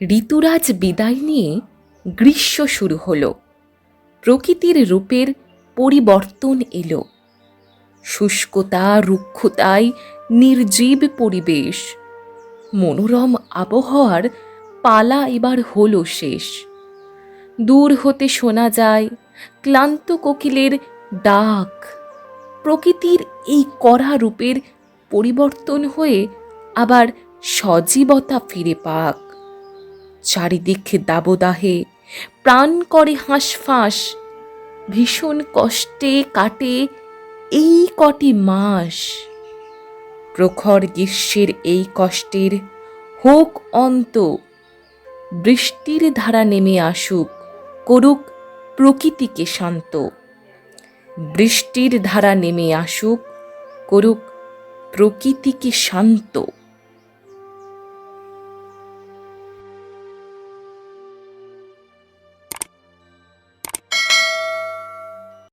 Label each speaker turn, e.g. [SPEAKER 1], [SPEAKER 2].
[SPEAKER 1] ঋতুরাজ বিদায় নিয়ে গ্রীষ্ম শুরু হলো। প্রকৃতির রূপের পরিবর্তন এলো। শুষ্কতা, রুক্ষতায় নির্জীব পরিবেশ। মনোরম আবহাওয়ার পালা এবার হলো শেষ। দূর হতে শোনা যায় ক্লান্ত কোকিলের ডাক। প্রকৃতির এই কড়া রূপের পরিবর্তন হয়ে আবার সজীবতা ফিরে পাক। চারিদিকে দাবদাহে, প্রাণ করে হাঁসফাঁস, ভীষণ কষ্টে কাটে এই কটি মাস। প্রখর গ্রীষ্মের এই কষ্টের হোক অন্ত, বৃষ্টির ধারা নেমে আসুক, করুক প্রকৃতিকে শান্ত। বৃষ্টির ধারা নেমে আসুক, করুক প্রকৃতিকে শান্ত।